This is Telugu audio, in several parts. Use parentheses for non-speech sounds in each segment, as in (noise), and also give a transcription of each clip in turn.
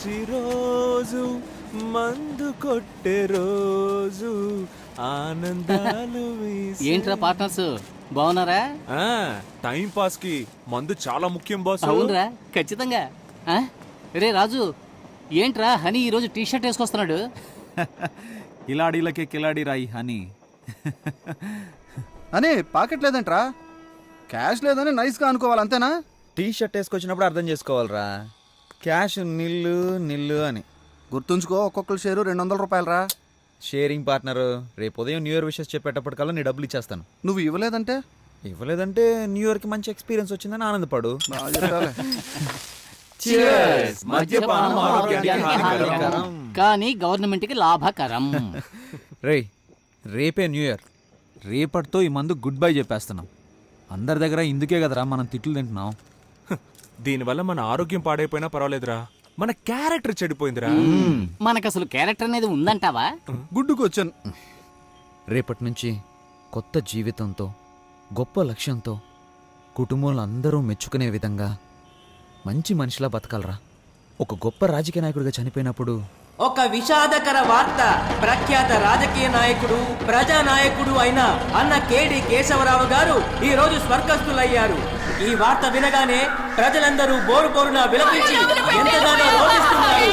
ప్రతిరోజు మందు కొట్టే రోజు ఆనందాలు ఏంట్రా పార్ట్నర్స్ బాగున్నారా? ఆ, టైం పాస్కి మందు చాలా ముఖ్యం బాస్. అవునరా ఖచ్చితంగా. ఆ? రే రాజు ఏంట్రా హనీ ఈరోజు టీ షర్ట్ వేసుకొస్తున్నాడు? (laughs) కిలాడీలకే కిలాడీ రాయి హనీ. (laughs) అని పాకెట్ లేదంట్రా? క్యాష్ లేదని నైస్గా అనుకోవాలి అంతేనా? టీ షర్ట్ వేసుకొచ్చినప్పుడు అర్థం చేసుకోవాలిరా. క్యాష్ నిల్లు నిల్లు అని. గుర్తుంచుకో ఒక్కొక్కరు షేరు రెండు వందల రూపాయలు రా షేరింగ్ పార్ట్నర్ రేపు ఉదయం న్యూ ఇయర్ విషెస్ చెప్పేటప్పటికల్లా నీ డబ్బులు ఇచ్చేస్తాను. నువ్వు ఇవ్వలేదంటే? ఇవ్వలేదంటే న్యూ ఇయర్కి మంచి ఎక్స్పీరియన్స్ వచ్చిందని ఆనందపడు. కానీ గవర్నమెంట్కి లాభకరం. (laughs) రేయ్ రేపే న్యూ ఇయర్. రేపటితో ఈ మందు గుడ్ బై చెప్పేస్తున్నాం. అందరి దగ్గర ఇందుకే కదరా మనం తిట్లు తింటున్నాం. దీనివల్ల మన ఆరోగ్యం పాడైపోయినా పర్వాలేదురా. మన క్యారెక్టర్ చెడిపోయిందిరా. మనకు అసలు క్యారెక్టర్ అనేది ఉందంటావా? గుడ్డుకు వచ్చాను రేపటి నుంచి కొత్త జీవితంతో గొప్ప లక్ష్యంతో కుటుంబంలో అందరూ మెచ్చుకునే విధంగా మంచి మనిషిలా బతకాలరా. ఒక గొప్ప రాజకీయ నాయకుడిగా చనిపోయినప్పుడు ఒక విషాదకర వార్త ప్రఖ్యాత రాజకీయ నాయకుడు ప్రజా నాయకుడు అయిన అన్న కేడి కేశవరావు గారు ఈ రోజు స్వర్గస్థులయ్యారు. ఈ వార్త వినగానే ప్రజలందరూ బోరు బోరున విలపించి ఎంతగానో రోధిస్తున్నారు.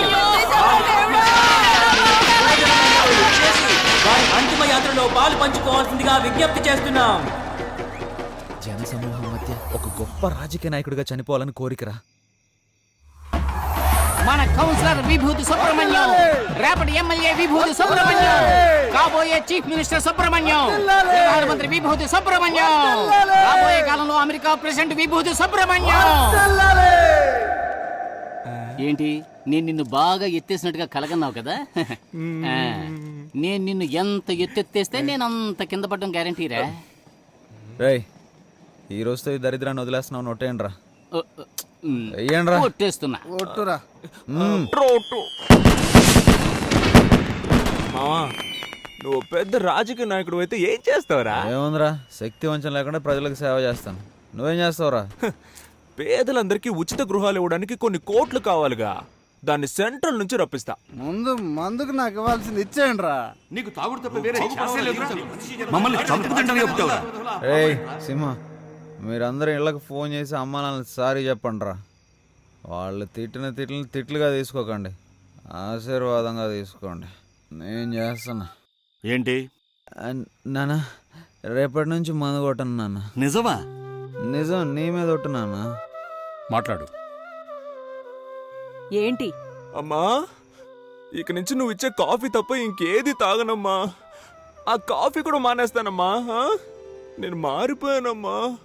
వారి అంతిమ యాత్రలో పాలు పంచుకోవాల్సిందిగా విజ్ఞప్తి చేస్తున్నాం. జనసమూహం మధ్య ఒక గొప్ప రాజకీయ నాయకుడిగా చనిపోవాలని కోరికరా? మన కౌన్సిలర్ విభూతి సుబ్రహ్మణ్యం. రేపటి ఎమ్మెల్యే విభూతి సుబ్రహ్మణ్యం. కాబోయే చీఫ్ మినిస్టర్ సుబ్రహ్మణ్యం. ప్రధానమంత్రి విభూతి సుబ్రహ్మణ్యం. రాబోయే కాలంలో అమెరికా ప్రెసిడెంట్ విభూతి సుబ్రహ్మణ్యం. ఏంటి? నేను నిన్ను బాగా ఎత్తేసినట్టుగా కలగన్నావు కదా? నేను నిన్ను ఎంత ఎత్తెత్తేస్తే నేను అంత కింద పడడం గ్యారంటీరా రేయ్ ఈ రోజుతో ఈ దరిద్రాన్ని వదిలేస్తున్నావు నొట్టేయండి రా కొట్టేస్తున్నా. మావా నువ్వు పెద్ద రాజకీయ నాయకుడు అయితే ఏం చేస్తావురా? ఏముందిరా? శక్తి వంచన లేకుండా ప్రజలకు సేవ చేస్తాను. నువ్వేం చేస్తావురా? పేదలందరికీ ఉచిత గృహాలు ఇవ్వడానికి కొన్ని కోట్లు కావాలిగా. దాన్ని సెంట్రల్ నుంచి రప్పిస్తా. ముందు మందుకు నాకు ఇవ్వాల్సింది ఇచ్చేయండి రా ఏయ్ సింహ. మీరందరూ ఇళ్ళకి ఫోన్ చేసి అమ్మ నాన్నకి సారీ చెప్పండి రా వాళ్ళు తిట్టిన తిట్లని తిట్లుగా తీసుకోకండి. ఆశీర్వాదంగా తీసుకోండి. నేను చేస్తున్నా. ఏంటి? నాన్న రేపటి నుంచి మందు కొట్టను నాన్న నిజమా? నిజం నీ మీద కొట్టు నాన్న మాట్లాడు. ఏంటి? అమ్మా ఇక నుంచి నువ్వు ఇచ్చే కాఫీ తప్ప ఇంకేది తాగనమ్మా. ఆ కాఫీ కూడా మానేస్తానమ్మా? నేను మారిపోయానమ్మా.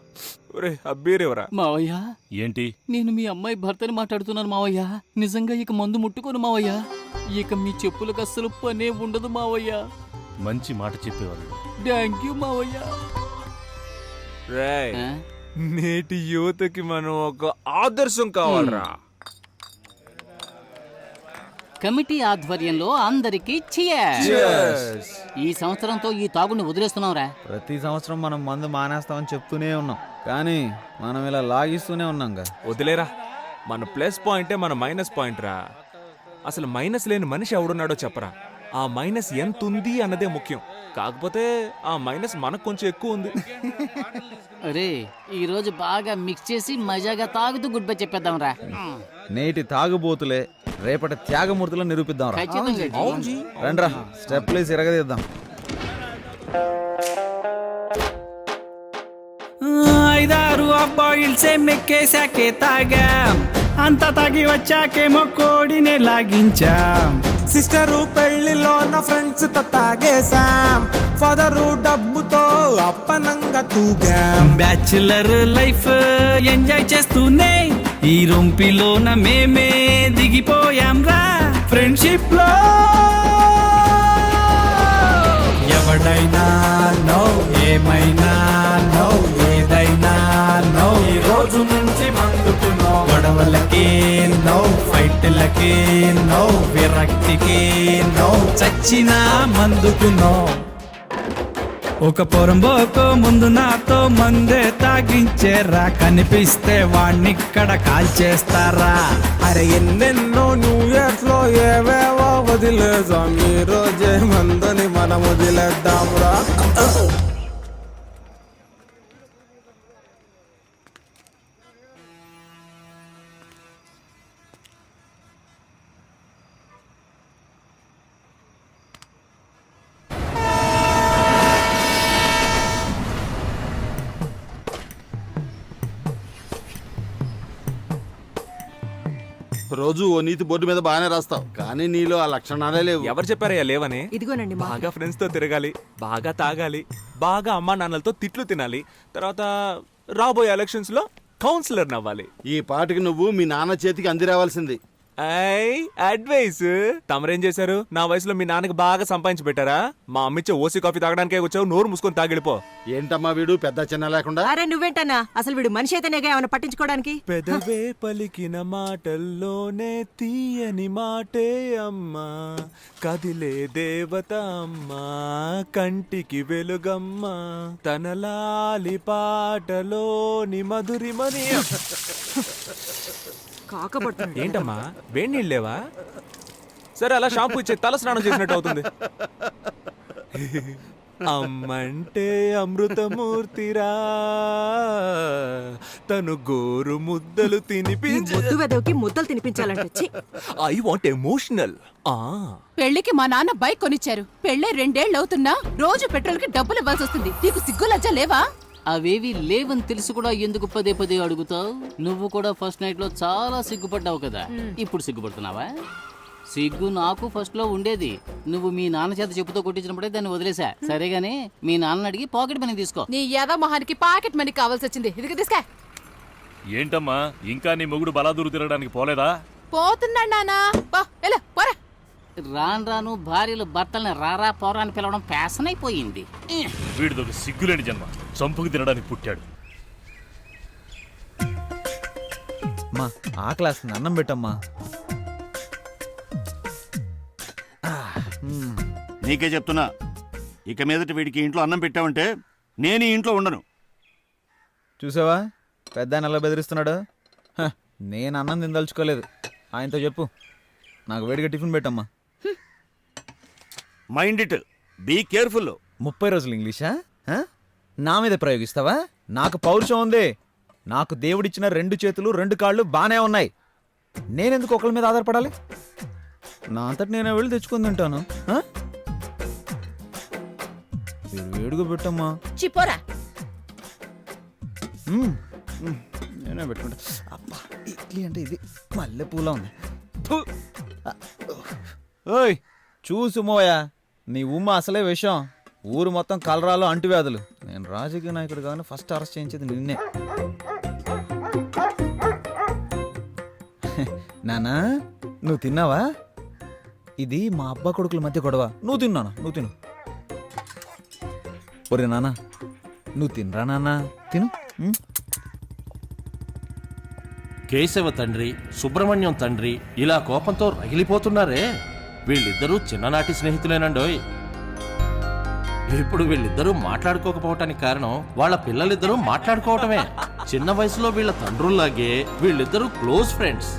ఒరే అబ్బీరేవరా? మావయ్య? ఏంటి? నేను మీ అమ్మాయి భర్తని మాట్లాడుతున్నాను మావయ్య. నిజంగా ఇక మందు ముట్టుకోను మావయ్య. ఇక మీ చెప్పులకు అస్సలు పనే ఉండదు మావయ్య. మంచి మాట చెప్పేవాళ్ళు. థ్యాంక్ యూ మావయ్య. రేయ్? నేటి యువతకి మనం ఒక ఆదర్శం కావాలరా. కమిటీ ఆధ్వర్యంలో అందరికీ cheers. ఈ సంవత్సరంతో ఈ తాగుని వదిలేస్తున్నాంరా ప్రతి సంవత్సరం మనం మందు మానేస్తామని చెప్తూనే ఉన్నాం. కానీ మనం ఇలా లాగిస్తూనే ఉన్నాంగా వదిలేరా మన ప్లస్ పాయింటే మన మైనస్ పాయింట్ రా అసలు మైనస్ లేని మనిషి ఎవడున్నాడో చెప్పరా. ఆ మైనస్ ఎంత ఉంది అన్నదే ముఖ్యం. కాకపోతే ఆ మైనస్ మనకు కొంచెం ఎక్కువ ఉంది. అరే ఈ రోజు బాగా మిక్స్ చేసి మజాగా తాగుతూ గుడ్ బై చెప్పేద్దాంరా. నేటి తాగుబోతులే రేపటి త్యాగమూర్తులను నిరూపిద్దాం రా. రండ్రా స్టెప్లేసి ఇరగదీద్దాం. ఐదారు అబ్బాయిల్సే మెక్కేశాకే తాగాం. అంత తాగి వచ్చాకేమో కోడినే లాగించాం. సిస్టరు పెళ్ళిలోన ఫ్రెండ్స్తో తాగేశాం. ఫాదరు డబ్బుతో అప్పనంగా తూగాం. బ్యాచులర్ లైఫ్ ఎంజాయ్ చేస్తూనే ఈ రొంపిలోన మేమే దిగిపోయాం రా ఫ్రెండ్షిప్లో ఎవడైనా నో ఏమైనా నో ఏదైనా నో ఈ రోజు నుంచి మందుకు నో గొడవలకి నో ఫైట్లకి నో విరక్తికి నో చచ్చిన మందుకు నో ఒక పొరంబోకు ముందు నాతో మందే తాగించేరా కనిపిస్తే వాణ్ణిక్కడ కాల్చేస్తారా? అరే ఎన్నెన్నో న్యూ ఇయర్స్లో ఏవేవో వదిలేదాం ఈ రోజే మందని మనం వదిలేద్దాంరా. రోజు ఓ నీతి బోర్డు మీద బాగానే రాస్తావు. కానీ నీలో ఆ లక్షణాలే లేవు. ఎవరు చెప్పారయ్యా లేవని? ఇదిగోనండి మా బాగా ఫ్రెండ్స్తో తిరగాలి బాగా తాగాలి బాగా అమ్మా నాన్నలతో తిట్లు తినాలి తర్వాత రాబోయే ఎలక్షన్స్లో కౌన్సిలర్ నవ్వాలి. ఈ పాటికి నువ్వు మీ నాన్న చేతికి అంది రావాల్సింది. I advise. తమరేం చేశారు? నా వయసులో మీ నాన్నకి బాగా సంపాదించి పెట్టారా మా అమ్మిచ్చే ఓసీ కాఫీ తాగడానికే వచ్చావు నోరు మూసుకొని తాగిడిపో. ఏంటమ్మా వీడు? పెద్ద చిన్న లేకుండా? అరే నువ్వేంటన్నా? అసలు వీడు మనిషి అయితేనేగా ఏమైనా పట్టించుకోవడానికి? పెదవే పలికిన మాటల్లోనే తీయని మాటే అమ్మా. కదిలే దేవత అమ్మా కంటికి వెలుగమ్మా. తన లాలి పాటలోని మధురిమని కాకపడుతుంది. ఏంటమ్మా? వేడి నీళ్ళు లేవా? సరే అలా షాంపూ ఇచ్చే తల స్నానం చేసినట్టు అవుతుంది. అమ్మంటే అమృతమూర్తిరా తను గోరు ముద్దలు ఈ తినిపి ముద్దు వెదవికి ముద్దలు తినిపించాలంటే! I want emotional. ఆ. పెళ్ళికి మా నాన్న బైక్ కొనిచ్చారు. పెళ్ళే రెండేళ్ళు అవుతున్నా రోజు పెట్రోల్కి డబ్బులు ఇవ్వాల్సి వస్తుంది. నీకు సిగ్గు లజ్జ లేవా? అవేవి లేవని తెలిసి కూడా ఎందుకు పదే పదే అడుగుతావు? నువ్వు కూడా ఫస్ట్ నైట్లో చాలా సిగ్గుపడ్డావు కదా. ఇప్పుడు సిగ్గుపడుతున్నావా? సిగ్గు నాకు ఫస్ట్లో ఉండేది. నువ్వు మీ నాన్న చేత చెప్పుతో కొట్టించినప్పుడే దాన్ని వదిలేసా. సరే గానీ మీ నాన్న అడిగి పాకెట్ మనీ తీసుకో. నీ యాద మొహానికి పాకెట్ మనీ కావాల్సి వచ్చింది. ఇదిగో తీసుకా. ఏంటమ్మా ఇంకా నీ మొగుడు బలాదూరు తిరగడానికి పోలేదా? పోతున్నాడు నానా పో ఎలా పోరా. రాను రాను భార్యలు భర్తల్ని రారా పోరా అని పిలవడం ఫ్యాషన్ అయిపోయింది వీడిదొక సిగ్గులేని జన్మ. చంపుకు తినడానికి పుట్టాడు. మా ఆకలేస్తుంది అన్నం పెట్టమ్మా. నీకే చెప్తున్నా. ఇక మీదట వీడికి ఇంట్లో అన్నం పెట్టావంటే నేను ఈ ఇంట్లో ఉండను. చూసావా? పెద్ద ఆయన ఎలా బెదిరిస్తున్నాడు? హ, నేను అన్నం తినదలుచుకోలేదు. ఆయనతో చెప్పు. నాకు వేడిగా టిఫిన్ పెట్టమ్మా. మైండ్ ఇట్ బీ కేర్ఫుల్ ముప్పై రోజులు ఇంగ్లీషా? హ? నా మీద ప్రయోగిస్తావా? నాకు పౌరుషం ఉంది. నాకు దేవుడిచ్చిన రెండు చేతులు రెండు కాళ్ళు బానే ఉన్నాయి. నేనెందుకు ఒకళ్ళ మీద ఆధారపడాలి? నా అంతటి నేను వెళ్ళి తెచ్చుకొని తింటాను? వేడి వేడిగా పెట్టమ్మా. చిపోరా మ్మ్. మ్మ్. నేనే పెట్టుకుంటా. అబ్బా ఇడ్లీ అంటే ఇది మల్లె పూల ఉంది. ఫు. ఆ, ఓయ్ చూసు మోయా. నీ ఉమ్మ అసలే విషయం ఊరు మొత్తం కలరాలు అంటువ్యాధులు. నేను రాజకీయ నాయకుడు కానీ ఫస్ట్ అరెస్ట్ చేయించేది నిన్నే. (laughs) నానా నువ్వు తిన్నావా? ఇది మా అబ్బా కొడుకుల మధ్య గొడవ. నువ్వు తిన్నానా నువ్వు తిను. ఒరే నానా నువ్వు తినరా నాన్న తిను. కేశవ తండ్రి సుబ్రహ్మణ్యం తండ్రి ఇలా కోపంతో రగిలిపోతున్నారే? వీళ్ళిద్దరూ చిన్ననాటి స్నేహితులేనండోయ్. ఇప్పుడు వీళ్ళిద్దరూ మాట్లాడుకోకపోవటానికి కారణం వాళ్ళ పిల్లలిద్దరూ మాట్లాడుకోవటమే. చిన్న వయసులో వీళ్ళ తండ్రుల్లాగే వీళ్ళిద్దరూ క్లోజ్ ఫ్రెండ్స్.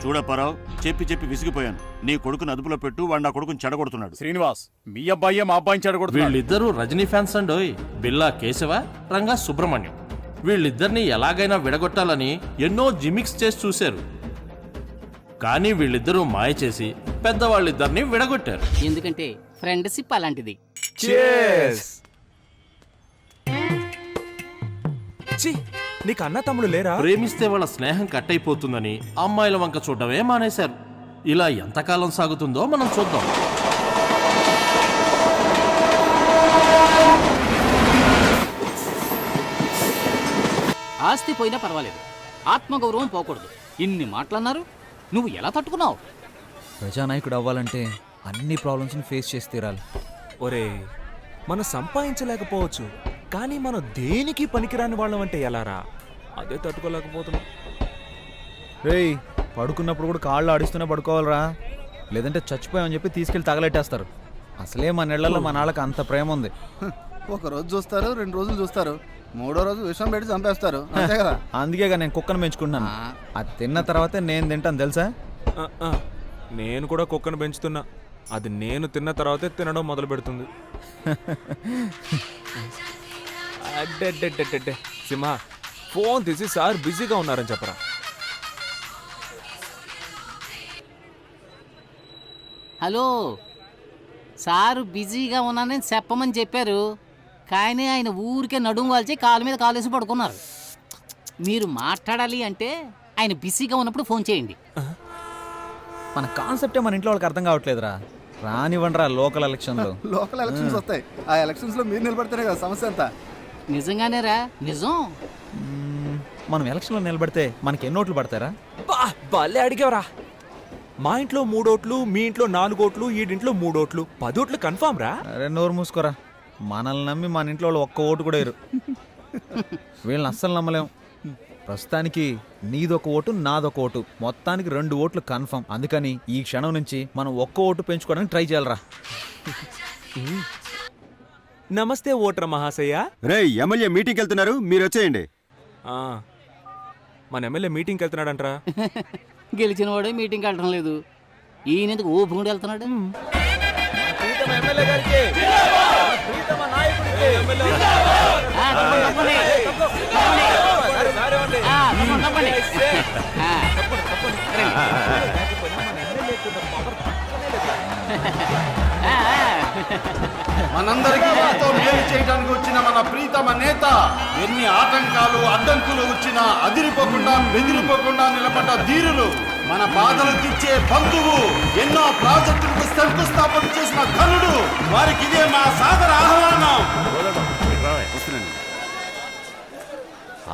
చూడప్పారావు చెప్పి చెప్పి విసిగిపోయాను. నీ కొడుకుని అదుపులో పెట్టు వాడు నా కొడుకుని చెడగొడుతున్నాడు. శ్రీనివాస్ మీ అబ్బాయి మా అబ్బాయిని చెడగొడుతున్నాడు. వీళ్ళిద్దరూ రజనీ ఫ్యాన్స్ అండోయ్. బిల్లా కేశవ రంగా సుబ్రహ్మణ్యం. వీళ్ళిద్దరిని ఎలాగైనా విడగొట్టాలని ఎన్నో జిమిక్స్ చేసి చూశారు. కానీ వీళ్ళిద్దరూ మాయ చేసి పెద్దవాళ్ళిద్దరిని విడగొట్టారు. ఎందుకంటే ఫ్రెండ్షిప్ అలాంటిది! ఛీ, నీకు అన్న తమ్ముడు లేరా? ప్రేమిస్తే వాళ్ళ స్నేహం కట్ అయిపోతుందని అమ్మాయిల వంక చూడడమే మానేశారు. ఇలా ఎంతకాలం సాగుతుందో మనం చూద్దాం. ఆస్తి పోయినా పర్వాలేదు. ఆత్మగౌరవం పోకూడదు. ఇన్ని మాటలన్నారు నువ్వు ఎలా తట్టుకున్నావు? ప్రజానాయకుడు అవ్వాలంటే అన్ని ప్రాబ్లమ్స్ని ఫేస్ చేసి తీరాలి. ఒరే మనం సంపాదించలేకపోవచ్చు కానీ మనం దేనికి పనికిరాని వాళ్ళం అంటే ఎలారా? అదే తట్టుకోలేకపోతున్నాం. రేయ్ పడుకున్నప్పుడు కూడా కాళ్ళు ఆడిస్తూనే పడుకోవాలరా. లేదంటే చచ్చిపోయామని చెప్పి తీసుకెళ్ళి తగలెట్టేస్తారు. అసలే మన ఇళ్ళలో మన వాళ్ళకి అంత ప్రేమ ఉంది. ఒక రోజు చూస్తారు రెండు రోజులు చూస్తారు. మూడో రోజు విషం పెట్టి చంపేస్తారు. అంతే కదా? అందుకేగా నేను కుక్కను పెంచుకుంటున్నాను. అది తిన్న తర్వాతే నేను తింటాను తెలుసా? ఆ, ఆ. నేను కూడా కుక్కను పెంచుతున్నా. అది నేను తిన్న తర్వాతే తినడం మొదలు పెడుతుంది. సింహ ఫోన్ తీసి సార్ బిజీగా ఉన్నారని చెప్పరా? హలో. సారు బిజీగా ఉన్నానని చెప్పమని చెప్పారు. కానీ ఆయన ఊరికే నడుము వాల్చి కాలు మీద కాలేసి పడుకున్నారు. మీరు మాట్లాడాలి అంటే ఆయన బిజీగా ఉన్నప్పుడు ఫోన్ చేయండి. మన కాన్సెప్టే మన ఇంట్లో వాళ్ళకి అర్థం కావట్లేదురా. రానివ్వండి రా లోకల్ ఎలక్షన్లో. (laughs) లోకల్ ఎలక్షన్స్ వస్తాయి. ఆ ఎలక్షన్స్లో మీరు నిలబడితేనే కదా సమస్య అంతా. నిజంగానేరా? నిజం. మ్మ్, మనం ఎలక్షన్లో నిలబడితే మనకి ఎన్ని ఓట్లు పడతారా బా భలే అడిగావరా. మా ఇంట్లో మూడోట్లు మీ ఇంట్లో నాలుగు ఓట్లు ఈడింట్లో మూడోట్లు పదోట్లు కన్ఫామ్ రా. అరే నోరు మూసుకోరా. మనల్ని నమ్మి మన ఇంట్లో వాళ్ళు ఒక్క ఓటు కూడా వేరు (laughs) వీళ్ళని అస్సలు నమ్మలేం. ప్రస్తుతానికి నీదొక ఓటు నాదొక ఓటు. మొత్తానికి రెండు ఓట్లు కన్ఫర్మ్. అందుకని ఈ క్షణం నుంచి మనం ఒక్క ఓటు పెంచుకోవడానికి ట్రై చేయాలరా. నమస్తే ఓటర్ మహాశయ. రే ఎమ్మెల్యే మీటింగ్కి వెళ్తున్నారు మీరు వచ్చేయండి. ఆ, మన ఎమ్మెల్యే మీటింగ్కి వెళ్తున్నాడంట్రా. గెలిచిన వాడే మీటింగ్కి వెళ్ళడం లేదు. ఈయన ఎందుకు ఊపుకుంటూ వెళ్తున్నాడు. ఆ, మనందరికీ ఎంతో మేలు చేయడానికి వచ్చిన మన ప్రీతమ నేత ఎన్ని ఆటంకాలు అడ్డంకులు వచ్చినా అదిరిపోకుండా బెదిరిపోకుండా నిలబడ్డ ధీరులు మన బాధలు తీర్చే బంధువు ఎన్నో ప్రాజెక్టులకు శంకుస్థాపన చేసిన ఘనుడు వారికి ఇదే మా సాదర ఆహ్వానం.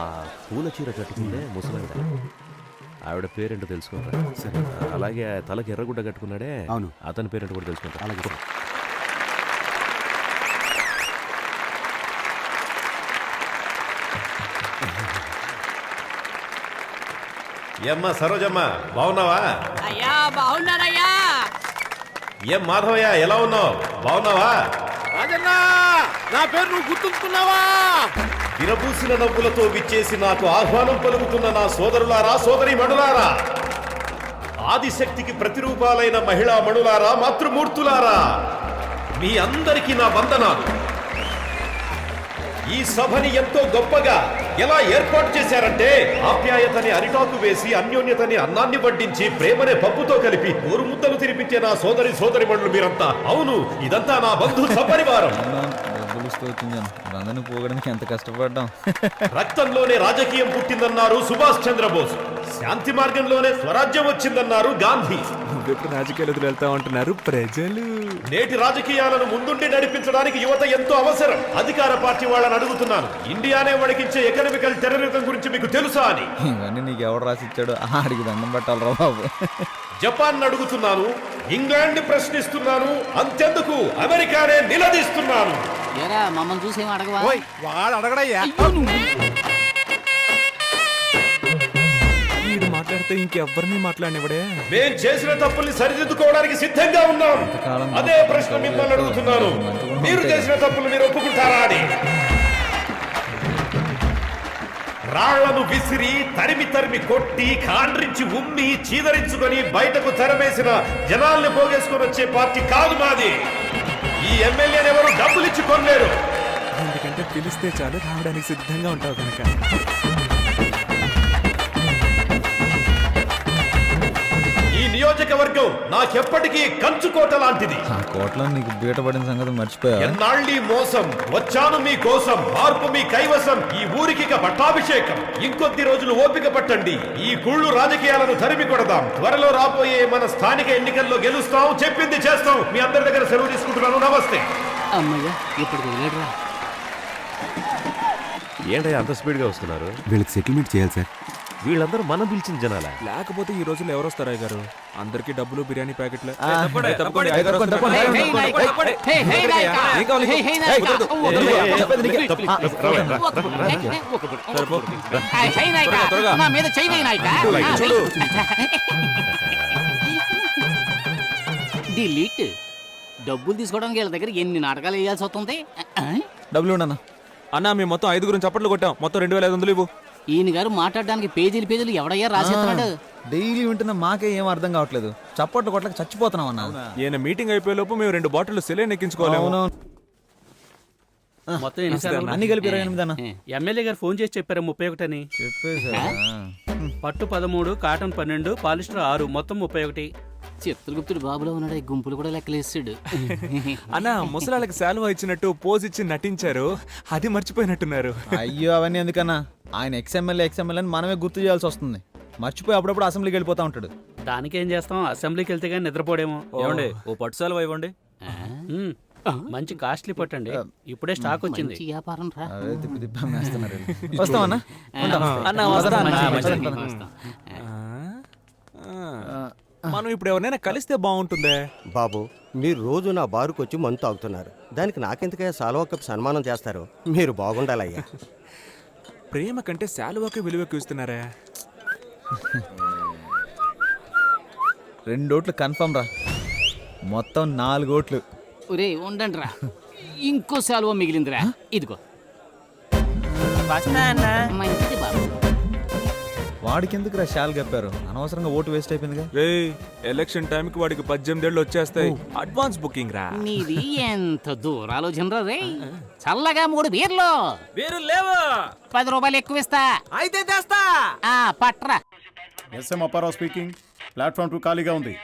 ఆ పూల చీర కట్టుకుంటే ముసలావిడ. ఆవిడ పేరేంటో తెలుసుకుంటా సరే. అలాగే తలకి ఎర్రగుడ్డ కట్టుకున్నాడే అవును. అతని పేరేంటో కూడా తెలుసుకుంటా. అలాగే ఏమ్మా సరోజమ్మ బాగున్నావా? అయ్యా బాగున్నారయ్యా ఏం మాధవయ్య ఎలా ఉన్నావు? బాగున్నావా? నా పేరు నువ్వు గుర్తుంచుకున్నావా? విరబూసిన నవ్వులతో విచ్చేసి నాకు ఆహ్వానం పలుకుతున్న నా సోదరులారా సోదరి మణులారా. ఆదిశక్తికి ప్రతిరూపాలైన మహిళా మణులారా మాతృమూర్తులారా మీ అందరికీ నా వందనాలు. ఈ సభని ఎంతో గొప్పగా ఎలా ఏర్పాటు చేశారంటే ఆప్యాయతని అరిటాకు వేసి అన్యోన్యతని అన్నాన్ని వడ్డించి ప్రేమనే పప్పుతో కలిపి ఊరు ముద్దలు తినిపించే నా సోదరి సోదరి మీరంతా. అవును ఇదంతా నా బంధు సపరివారం. వచ్చింది అందరినీ పోగడానికి ఎంత కష్టపడ్డాం. రక్తంలోనే రాజకీయం పుట్టిందన్నారు సుభాష్ చంద్రబోస్. శాంతి మార్గంలోనే స్వరాజ్యం వచ్చిందన్నారు గాంధీ. నువ్వెప్పుడు రాజకీయాలు వెళ్తా ఉంటున్నారు? ప్రజలు. నేటి రాజకీయాలను ముందుండి నడిపించడానికి యువత ఎంతో అవసరం. అధికార పార్టీ వాళ్ళని అడుగుతున్నాను. ఇండియానే వణికించే ఎకనామికల్ టెర్రరిజం గురించి మీకు తెలుసా అని. ఇవన్నీ నీకు ఎవడు రాసి ఇచ్చాడు ఆడికి దండం పెట్టాలరా బాబు. జపాన్ అడుగుతున్నాను ఇంగ్లాండ్ ప్రశ్నిస్తున్నాను అంతెందుకు అమెరికానే నిలదీస్తున్నాను. ఏరా మమ్మల్ని చూసి ఏం అడగవా? వాడు అడగడయ్యా. వీడు మాట్లాడితే ఇంకెవ్వరిని మాట్లాడినవిడే మేం చేసిన తప్పుల్ని సరిదిద్దుకోవడానికి సిద్ధంగా ఉన్నాం. అదే ప్రశ్న మిమ్మల్ని అడుగుతున్నాను. మీరు చేసిన తప్పులు మీరు ఒప్పుకుంటారా అని? రాళ్ళను విసిరి తరిమి తరిమి కొట్టి కాండ్రించి ఉమ్మి చీదరించుకొని బయటకు తెరమేసిన జనాల్ని పోగేసుకొని వచ్చే పార్టీ కాదు మాది. ఈ ఎమ్మెల్యేని ఎవరు డబ్బులు ఇచ్చి కొనలేరు. ఎందుకంటే పిలిస్తే చాలు రావడానికి సిద్ధంగా ఉంటావు కనుక. ఈ నియోజకవర్గం నాకెప్పటికీ కంచుకోట లాంటిది. కోట్లో నీకు బీట పడిన సంగతి మర్చిపోయా? ఎన్నాళ్ళీ మోసం వచ్చాను మీ కోసం మార్పు మీ కైవసం ఈ ఊరికి ఇక పట్టాభిషేకం. ఇంకొద్ది రోజులు ఓపిక పట్టండి ఈ కుళ్ళు రాజకీయాలను తరిమి కొడదాం. త్వరలో రాబోయే మన స్థానిక ఎన్నికల్లో గెలుస్తాం చెప్పింది చేస్తాం. మీ అందరి దగ్గర సెలవు తీసుకుంటున్నాను. నమస్తే. అమ్మయ్యా ఇప్పుడు వదిలేడురా. ఏంటయ్యా అంత స్పీడ్గా వస్తున్నారు? వీళ్ళకి సెటిల్మెంట్ చేయాలి సార్. వీళ్ళందరూ మనం పిలిచిన జనాల? లేకపోతే ఈ రోజుల్లో ఎవరు వస్తారు గారు అందరికి డబ్బులు బిర్యానీ ప్యాకెట్లు. ఆ. ఏం కావాలి? నా మీద నాయకా. డిలీట్. డబ్బులు తీసుకోవడానికి వీళ్ళ దగ్గర ఎన్ని నాటకాలు వేయాల్సి వస్తుంది? డబ్బులు ఉండన్నా అన్నా మేము మొత్తం ఐదుగురం చప్పట్లు కొట్టాం. మొత్తం రెండు వేల ఐదు వందలు ఇవ్వు. ఈయన గారు మాట్లాడడానికి పేజీలు పేజీలు ఎవడయ్యా రాసేస్తున్నాడు డైలీ వింటున్న మాకే ఏం అర్థం కావట్లేదు. చప్పట్లు కొట్లకి చచ్చిపోతున్నాం అన్న ఈయన మీటింగ్ అయిపోయే లోపు మేము రెండు బాటిల్ సెలైన్ ఎక్కించుకోలేము. మొత్తం ఎన్నిసార్లు అన్ని కలిపి ఇరవై ఎనిమిది అన్న. ఎమ్మెల్యే గారు ఫోన్ చేసి చెప్పారు ముప్పై ఒకటని? చెప్పేసా పట్టు పదమూడు కాటన్ పన్నెండు పాలిస్టర్ ఆరు మొత్తం ముప్పై ఒకటి. చిత్రగుప్తుడు బాబులో ఉన్నాడు ఈ గుంపులు కూడా లెక్కలేసాడు. అన్న ముసలాళ్ళకి శాలువా ఇచ్చినట్టు పోజ్ ఇచ్చి నటించారు. అది మర్చిపోయినట్టున్నారు. అయ్యో అవన్నీ ఎందుకన్నా? ఆయన ఎక్స్ఎమ్మెల్యే ఎక్స్ఎమ్మెల్యే అని మనమే గుర్తు చేయాల్సి వస్తుంది. మర్చిపోయి అప్పుడప్పుడు అసెంబ్లీకి వెళ్ళిపోతా ఉంటాడు. దానికి ఏం చేస్తాం? అసెంబ్లీకి వెళ్తే కానీ నిద్రపోడేమో. ఏమండి ఓ పట్టు శాలువా ఇవ్వండి. మంచి కాస్ట్లీ పట్టండి ఇప్పుడే స్టాక్ వచ్చింది. మంచి వ్యాపారం రా. అవే తిప్పి తిప్పి అమ్మేస్తున్నారు. వీళ్ళు. వస్తామన్నా ఉంటాం. అన్న వస్తా అన్న. మంచిది, మంచిది. మంచిది, వస్తాం. మనం ఇప్పుడు ఎవరినైనా కలిస్తే బాగుంటుందే? బాబు మీరు రోజు నా బారుకు వచ్చి మందు తాగుతున్నారు. దానికి నాకెందుకయ్యా సాల్వా కప్ సన్మానం చేస్తారు? మీరు బాగుండాలయ్యా. (laughs) ప్రేమ కంటే శాలువాకే విలువ ఎక్కువ ఇస్తున్నారే. (laughs) రెండు ఓట్లు కన్ఫర్మ్ రా. మొత్తం నాలుగు ఓట్లు. ఒరే ఉండండి రా ఇంకో శాలువ మిగిలిందిరా. ఇదిగో. మంచిది వాడికి ఎందుకు రా షాల్ కప్పారు? అనవసరంగా ఓటు వేస్ట్ అయిపోయిందిగా. రే ఎలక్షన్ టైంకి వాడికి పద్దెనిమిది ఏళ్ళు వచ్చేస్తాయి అడ్వాన్స్ బుకింగ్ రా నీది ఎంత దూరాలోచన రే? చల్లగా మూడు బీర్లు. వేరు లేవా? పది రూపాయలు ఎక్కువ ఇస్తా. అయితే తెస్తా. ఆ పట్రా. SM Apparao speaking. Platform two ఖాళీగా ఉంది.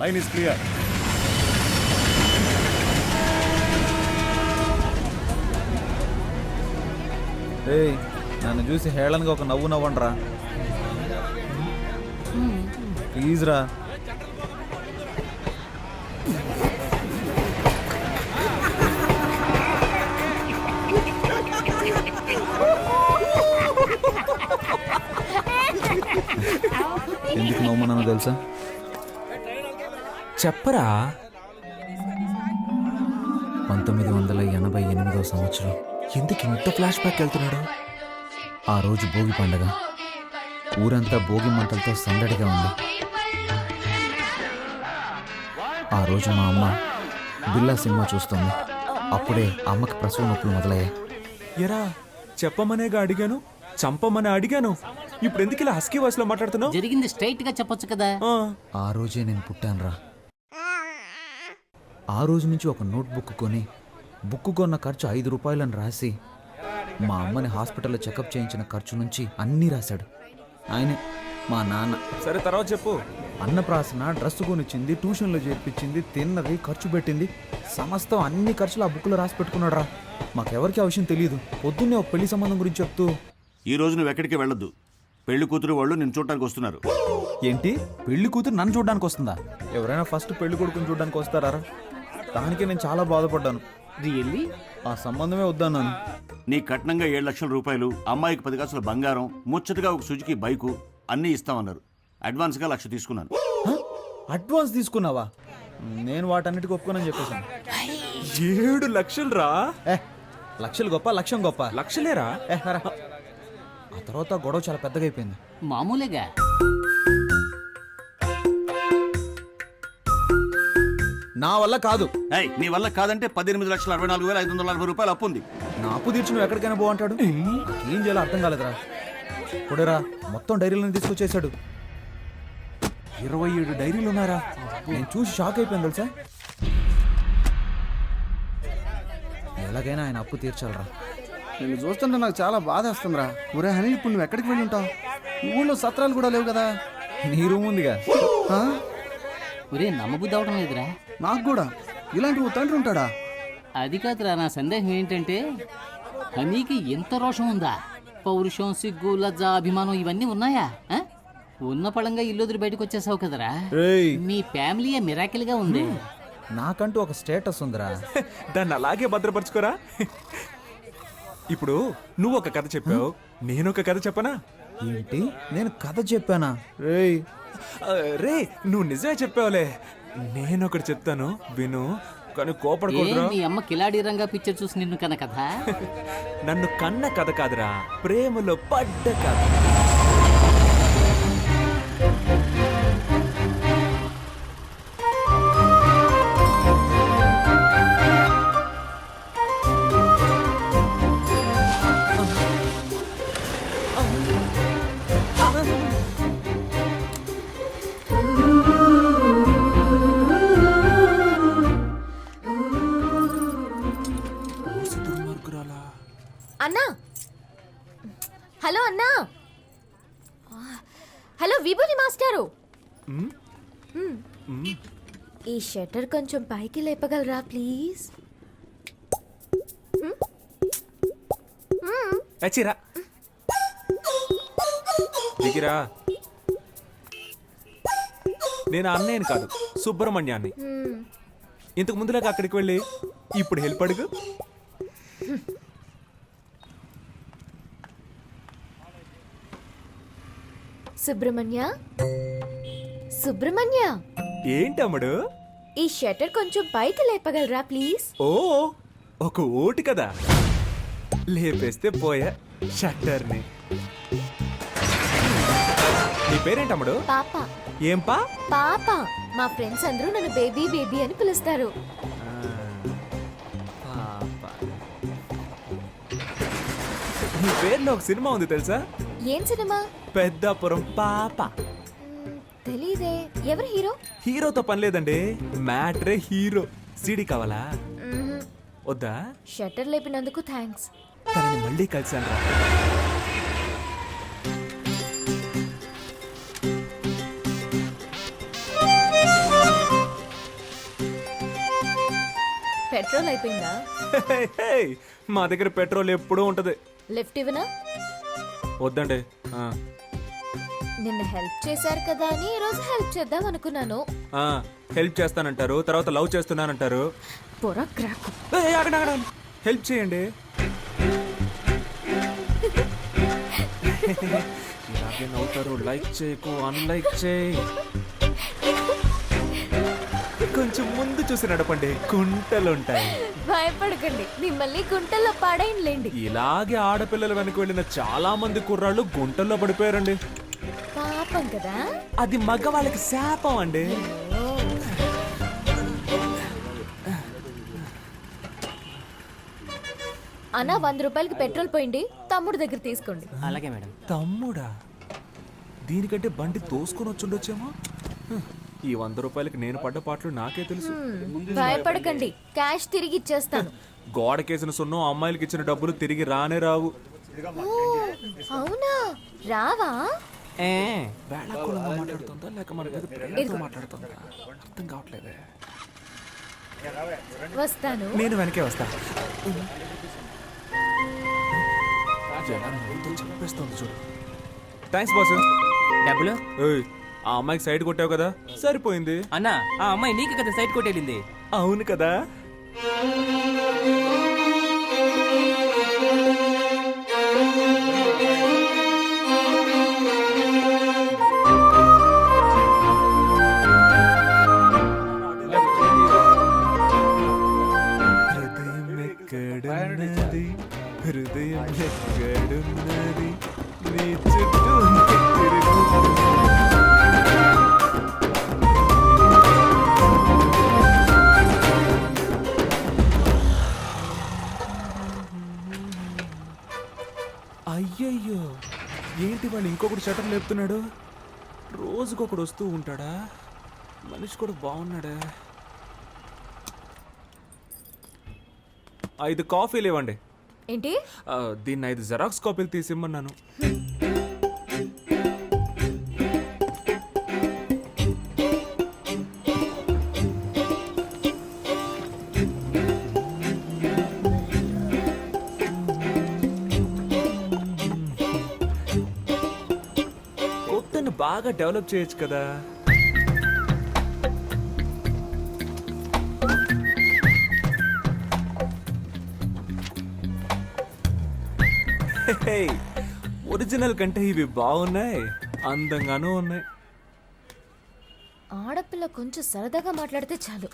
Line is clear. ఏయ్ నన్ను చూసి హేళనగా ఒక నవ్వు నవ్వండి రా ప్లీజ్ రా. ఎందుకు నవ్వుమన్నానో తెలుసా? చెప్పరా. పంతొమ్మిది వందల ఎనభై ఎనిమిదో సంవత్సరం. ఎందుకు ఇంత ఫ్లాష్ బ్యాక్ వెళ్తున్నాడు? ఆ రోజు భోగి పండగ. ఊరంతా భోగి మంటలతో సందడిగా ఉంది. ఆ రోజు మా అమ్మ బిల్లా సినిమా చూస్తుంది. అప్పుడే అమ్మకి ప్రసవ నొప్పులు మొదలయ్యాయి. ఎరా చెప్పమనేగా అడిగాను? చంపమని అడిగాను? ఇప్పుడు ఎందుకు ఇలా హస్కీ వాయిస్లో మాట్లాడుతున్నావు? జరిగింది స్ట్రైట్గా చెప్పొచ్చు కదా. ఆ, ఆ రోజే నేను పుట్టానురా. ఆ రోజు నుంచి ఒక నోట్ బుక్ కొని బుక్ కొన్న ఖర్చు ఐదు రూపాయలని రాసి మా అమ్మని హాస్పిటల్లో చెకప్ చేయించిన ఖర్చు నుంచి అన్నీ రాశాడు. ఆయనే మా నాన్న. సరే తర్వాత చెప్పు. అన్నప్రాసన డ్రెస్ కొనిచ్చింది ట్యూషన్లో చేర్పించింది తిన్నది ఖర్చు పెట్టింది. సమస్తం అన్ని ఖర్చులు ఆ బుక్లో రాసి పెట్టుకున్నాడు రా మాకెవరికి ఆ విషయం తెలియదు పొద్దున్నే ఒక పెళ్ళి సంబంధం గురించి చెప్తూ. ఈ రోజు నువ్వు ఎక్కడికి వెళ్ళొద్దు. పెళ్ళి కూతురు వాళ్ళు నేను చూడటానికి వస్తున్నారు. ఏంటి? పెళ్ళి కూతురు నన్ను చూడడానికి వస్తుందా? ఎవరైనా ఫస్ట్ పెళ్ళి కొడుకుని చూడడానికి వస్తారా? దానికే నేను చాలా బాధపడ్డాను. రియల్లీ ఆ సంబంధమే వద్దన్నాను నీ కట్నంగా ఏడు లక్షల రూపాయలు అమ్మాయికి పది కాసుల బంగారం ముచ్చటగా ఒక సుజుకి బైకు అన్నీ ఇస్తామన్నారు. అడ్వాన్స్గా లక్ష తీసుకున్నాను? అడ్వాన్స్ తీసుకున్నావా? నేను వాటన్నిటికీ ఒప్పుకోనని చెప్పేశాను. ఏడు లక్షలు రా ఏ లక్షలు గొప్ప లక్ష్యం గొప్ప. లక్షలేరా? ఏ, రా. ఆ తర్వాత గొడవ చాలా పెద్దగా అయిపోయింది. మామూలుగా? నా వల్ల కాదు. ఏయ్ నీ వల్ల కాదంటే పద్దెనిమిది లక్షల అరవై నాలుగు వేల ఐదు వందల నలభై రూపాయలు అప్పు ఉంది. నా అప్పు తీర్చి నువ్వు ఎక్కడికైనా బాగుంటాడు ఏం చేయాలో అర్థం కాలేదురా. ఇప్పుడేరా మొత్తం డైరీలను తీసుకొచ్చేసాడు. ఇరవై ఏడు డైరీలు ఉన్నారా? నేను చూసి షాక్ అయిపోయాను తెలుసా? ఎలాగైనా ఆయన అప్పు తీర్చాలరా. నేను చూస్తుంటే నాకు చాలా బాధ వస్తుందిరా. ఒరే హనీ ఇప్పుడు నువ్వు ఎక్కడికి వెళ్ళి ఉంటావు? ఊళ్ళో సత్రాలు కూడా లేవు కదా. నీ రూమ్ ఉందిగా. ఆ? ఒరే నమ్మబుద్ధి అవడం లేదురా. నాకు కూడా. ఇలాంటి ఓ తండ్రి ఉంటాడా? అది కాదురా నా సందేహం ఏంటంటే హనీకి ఎంత రోషం ఉందా? పౌరుషం సిగ్గు లజ్జ అభిమానం ఇవన్నీ ఉన్నాయా? ఆ? ఉన్న పళంగా ఇల్లు వదిలి బయటకు వచ్చేసావు కదరా? మీ ఫ్యామిలీ మిరాకిల్గా ఉంది. నాకంటూ ఒక స్టేటస్ ఉందిరా. (laughs) దాన్ని అలాగే భద్రపరచుకోరా? ఇప్పుడు నువ్వు ఒక కథ చెప్పావు. నేను ఒక కథ చెప్పనా? ఏంటి? నేను కథ చెప్పానా? రే నువ్వు నిజమే చెప్పావులే. నేను ఒకటి చెప్తాను విను. కానీ కోపడకూడదురా. మీ అమ్మ కిలాడి రంగా పిక్చర్ చూసి నిన్ను కన కదా నన్ను కన్న కథ కాదురా. ప్రేమలో పడ్డ కథ. షట్టర్ కొంచెం పైకి లేపగలరా ప్లీజ్? అచ్చిరా దిగిరా. నేను అన్నయ్యని కాదు సుబ్రహ్మణ్యాన్ని. ఇంతకు ముందులాగా అక్కడికి వెళ్ళి ఇప్పుడు హెల్ప్ అడుగు. సుబ్రహ్మణ్య? సుబ్రహ్మణ్య? ఏంటి అమ్ముడు? ఈ షట్టర్ కొంచెం పైకి లేపగలరా ప్లీజ్? ఓ ఒక ఓటు కదా. లేపేస్తే పోయా షట్టర్ని. నీ పేరేంటి అమ్ముడు పాప. ఏం పా పాప. మా ఫ్రెండ్స్ అందరూ నన్ను బేబీ బేబీ అని పిలుస్తారు. పాప. నీ పేరులో ఒక సినిమా ఉంది తెలుసా? ఏం సినిమా? పెద్దాపురం పాప. తెలీదే. ఎవరు హీరో? హీరోతో పని లేదండి. మ్యాట్రే హీరో. సిడి కావాలా. వద్దా? షట్టర్ లేపినందుకు థ్యాంక్స్. తనని మళ్ళీ కలిసాను రా. పెట్రోల్ అయిపోయిందా? మా దగ్గర పెట్రోల్ ఎప్పుడూ ఉంటది. లిఫ్ట్ ఇవ్వనా? వద్దండి. నిన్న హెల్ప్ చేశారు కదా అని ఈరోజు హెల్ప్ చేద్దాం అనుకున్నాను. ఆ, హెల్ప్ చేస్తానంటారు తర్వాత లవ్ చేస్తున్నానంటారు. పొర క్రాక్. ఏయ్, ఆగండి, ఆగండి. హెల్ప్ చేయండి. నవ్వుతారు లైక్ చేయకు అన్లైక్ చేయి. కొంచెం ముందు చూసి నడపండి కుంటలుంటాయి భయపడకండి మిమ్మల్ని గుంటల్లో పాడైనలేండి ఇలాగే ఆడపిల్లల వెనక వెళ్ళిన చాలా మంది కుర్రాళ్ళు గుంటల్లో పడిపోయారండి. పాపం కదా? అది మగవాళ్ళకి శాపం అండి. అన్న వంద రూపాయలకి పెట్రోల్ పోయింది. తమ్ముడు దగ్గర తీసుకోండి. అలాగే మేడం. తమ్ముడా? దీనికంటే బండి తోసుకొని వచ్చుండొచ్చేమో? హ్మ్. ఈ వంద రూపాయలకి నేను పడ్డ పాటలు నాకే తెలుసు. భయపడకండి. క్యాష్ తిరిగి ఇచ్చేస్తాను. గోడకేసిన సున్నం అమ్మాయిలకి ఇచ్చిన డబ్బులు తిరిగి రానే రావు. ఓ, అవునా? రావా? వేళాకుళంగా మాట్లాడుతుందా? లేక మన మీద ప్రేమతో. మాట్లాడుతుందా? అర్థం కావట్లేదే. వస్తాను. నేను వెనకే వస్తా. ఎలా నవ్వుతూ చంపేస్తోంది చూడు. థ్యాంక్స్ బాస్ డబ్బులు? ఏయ్, ఆ అమ్మాయికి సైడ్ కొట్టావు కదా? సరిపోయింది. అన్న ఆ అమ్మాయి నీకు కదా సైడ్ కొట్టేళ్ళింది అవును కదా. ఏంటి వాళ్ళు ఇంకొకటి షటర్ లేపుతున్నాడు? రోజుకొకడు వస్తూ ఉంటాడా? మనిషి కూడా బాగున్నాడా? ఐదు కాఫీలు ఇవ్వండి ఏంటి? ఆ, దీన్ని ఐదు జెరాక్స్ కాపీలు తీసిమ్మన్నాను. బాగా డెవలప్ చేయొచ్చు కదా. ఒరిజినల్ కంటే ఇవి బాగున్నాయి అందంగానూ ఉన్నాయి. ఆడపిల్ల కొంచెం సరదాగా మాట్లాడితే చాలు.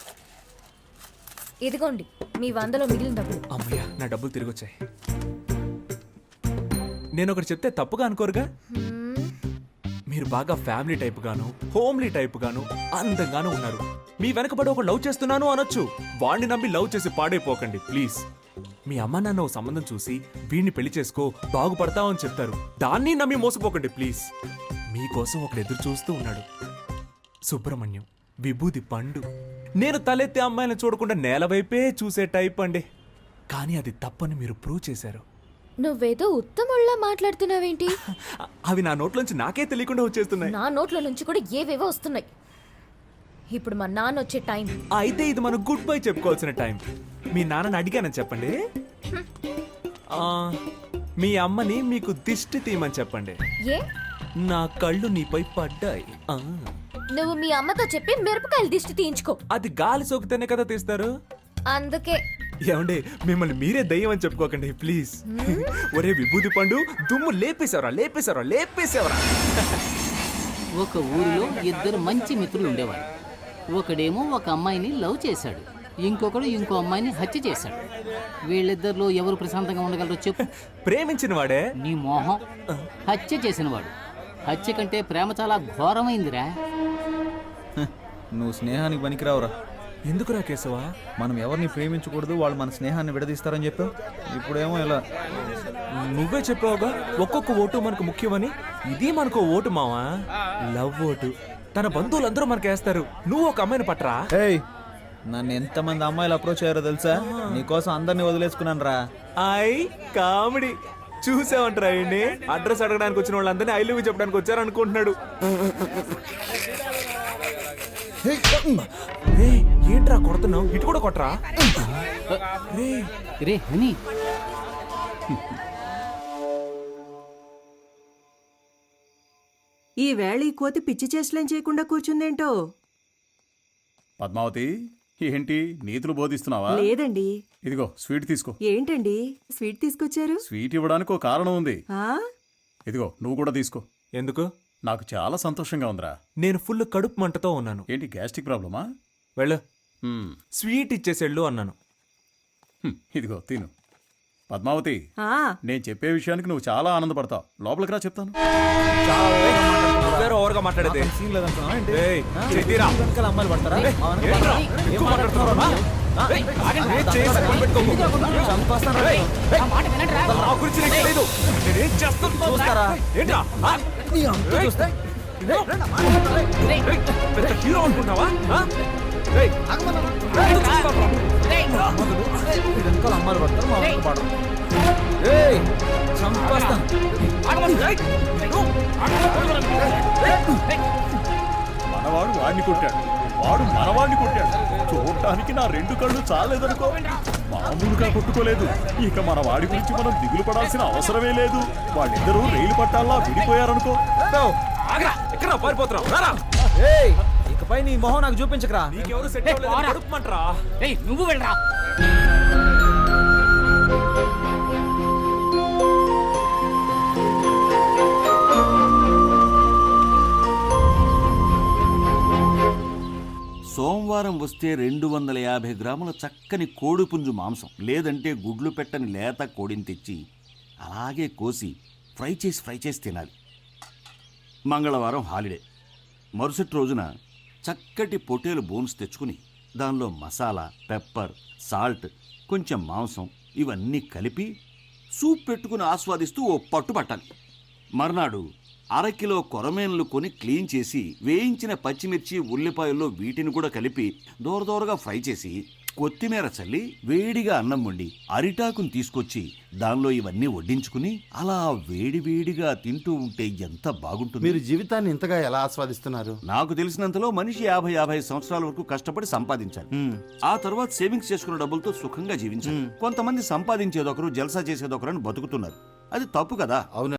ఇదిగోండి మీ వందలో మిగిలిన డబ్బులు. అమ్మయ్య నా డబ్బులు తిరిగి వచ్చాయి నేను ఒకటి చెప్తే తప్పుగా అనుకోరుగా? మీరు బాగా ఫ్యామిలీ టైప్ గాను హోమ్లీ టైప్ గాను అందంగాను ఉన్నారు. మీ వెనకబడి ఒక లవ్ చేస్తున్నాను అనొచ్చు. వాణ్ణి నమ్మి లవ్ చేసి పాడైపోకండి ప్లీజ్. మీ అమ్మ నాన్న ఓ సంబంధం చూసి వీడిని పెళ్ళి చేసుకో బాగుపడతావు అని చెప్తారు. దాన్ని నమ్మి మోసపోకండి ప్లీజ్. మీకోసం ఒకడు ఎదురు చూస్తూ ఉన్నాడు. సుబ్రహ్మణ్యం విభూది పండు. నేను తలెత్తే అమ్మాయిని చూడకుండా నేల వైపే చూసే టైప్ అండి. కానీ అది తప్పని మీరు ప్రూవ్ చేశారు. నువ్వేదో ఉత్తముళ్ళ మాట్లాడుతున్నావేంటి? (laughs) అవి నా నోట్లోంచి నాకే తెలియకుండా వచ్చేస్తున్నాయి. నా నోట్ల నుంచి కూడా ఏవేవో వస్తున్నాయి. ఇప్పుడు మా నాన్న వచ్చే టైం. అయితే ఇది మనం గుడ్ బై చెప్పుకోవాల్సిన టైం. మీ నాన్నని అడిగానని చెప్పండి. ఆ, మీ అమ్మని మీకు దిష్టి తీయమని చెప్పండి. ఏ? నా కళ్ళు నీపై పడ్డాయి. ఆ, నువ్వు మీ అమ్మతో చెప్పి మిరపకాయలు దిష్టి తీయించుకో. అది గాలి సోకితేనే కదా తీస్తారు? అందుకే. ఏమండి మిమ్మల్ని మీరే దయ్యం అని చెప్పుకోకండి ప్లీజ్. ఒరే విభూతి పండు దుమ్ము లేపేశావరా లేపేశావరా లేపేశావరా. ఒక ఊరిలో ఇద్దరు మంచి మిత్రులు ఉండేవారు. ఒకడేమో ఒక అమ్మాయిని లవ్ చేశాడు. ఇంకొకడు ఇంకో అమ్మాయిని హత్య చేశాడు. వీళ్ళిద్దరిలో ఎవరు ప్రశాంతంగా ఉండగలరో చెప్పు. ప్రేమించిన వాడే నీ మోహం. హత్య చేసినవాడు. హత్య కంటే ప్రేమ చాలా ఘోరమైందిరా. నువ్వు స్నేహానికి పనికిరావురా. ఎందుకురా కేశవా? మనం ఎవరిని ప్రేమించకూడదు వాళ్ళు మన స్నేహాన్ని విడదీస్తారని చెప్పావు? ఇప్పుడేమో ఇలా నువ్వే చెప్పావుగా ఒక్కొక్క ఓటు మనకు ముఖ్యమని. ఇది మనకు ఓటు మావా? Love vote. తన బంధువులందరూ మనకు వేస్తారు. నువ్వు ఒక అమ్మాయిని పట్టరా. ఏయ్! నన్ను ఎంతమంది అమ్మాయిలు అప్రోచ్ అయ్యారో తెలుసా? నీకోసం అందరినీ వదిలేసుకున్నాను రా. I comedy. చూసావంటరా అండి అడ్రస్ అడగడానికి వచ్చిన వాళ్ళందరినీ ఐ లవ్ చెప్పడానికి వచ్చారు అనుకుంటున్నాడు ఏంట్రా కొడుతున్నావు? ఇటు కూడా కొట్టరా రే హనీ. ఈ వేళ ఈ కోతి పిచ్చి చేష్టలేం చేయకుండా కూర్చుందేంటో? పద్మావతి ఏంటి? నీతులు బోధిస్తున్నావా? లేదండి. ఇదిగో స్వీట్ తీసుకో. ఏంటండి? స్వీట్ తీసుకొచ్చారు? స్వీట్ ఇవ్వడానికి ఒక కారణం ఉంది. ఆ? ఇదిగో నువ్వు కూడా తీసుకో. ఎందుకు? నాకు చాలా సంతోషంగా ఉందిరా. నేను ఫుల్ కడుపు మంటతో ఉన్నాను. ఏంటి గ్యాస్ట్రిక్ ప్రాబ్లమా? వెళ్ళు. స్వీట్ ఇచ్చేసేళ్ళు అన్నాను ఇదిగో తిను పద్మావతి ఆ నేను చెప్పే విషయానికి నువ్వు చాలా ఆనందపడతావు లోపలికి రా చెప్తాను వేరే ఓవర్గా మాట్లాడేది అమ్మాయిలు పడతారా చూస్తారా? హీరో వెనకాల అమ్మాయిలు పడతారు మా పడరు చంపేస్తాను. మనవాడు వాడిని కొట్టాడు. వాడు మనవాడిని కొట్టాడు. చూడటానికి నా రెండు కళ్ళు చాలేదనుకో. మామూలుగా కొట్టుకోలేదు. ఇక మన వాడి గురించి మనం దిగులు పడాల్సిన అవసరమే లేదు. వాళ్ళిద్దరూ రైలు పట్టాల్లా విడిపోయారనుకో. ఆగరా, ఎక్కడ్రా? పారిపోతున్నావు. రారా. ఏయ్ ఇకపై నీ మొహం నాకు చూపించకరా. నీకెవరు సెట్ నువ్వు వెళ్ళరా. సోమవారం వస్తే రెండు వందల యాభై గ్రాముల చక్కని కోడిపుంజు మాంసం లేదంటే గుడ్లు పెట్టని లేత కోడిని తెచ్చి అలాగే కోసి ఫ్రై చేసి ఫ్రై చేసి తినాలి. మంగళవారం హాలిడే. మరుసటి రోజున చక్కటి పొటేలు బోన్స్ తెచ్చుకుని దానిలో మసాలా పెప్పర్ సాల్ట్ కొంచెం మాంసం ఇవన్నీ కలిపి సూప్ పెట్టుకుని ఆస్వాదిస్తూ ఓ పట్టు పట్టాలి మర్నాడు అరకిలో కొరమేన్లు కొని క్లీన్ చేసి వేయించిన పచ్చిమిర్చి ఉల్లిపాయల్లో వీటిని కూడా కలిపి దూరదూరగా ఫ్రై చేసి కొత్తిమీర చల్లి వేడిగా అన్నం వండి అరిటాకుని తీసుకొచ్చి దానిలో ఇవన్నీ వడ్డించుకుని అలా వేడి వేడిగా తింటూ ఉంటే ఎంత బాగుంటుంది? మీరు జీవితాన్ని ఇంతగా ఎలా ఆస్వాదిస్తున్నారు? నాకు తెలిసినంతలో మనిషి యాభై యాభై సంవత్సరాల వరకు కష్టపడి సంపాదించాలి. ఆ తర్వాత సేవింగ్స్ చేసుకున్న డబ్బులతో సుఖంగా జీవించాలి. కొంతమంది సంపాదించేదొకరు జల్సా చేసేదొకరు అని బతుకుతున్నారు. అది తప్పు కదా? అవును.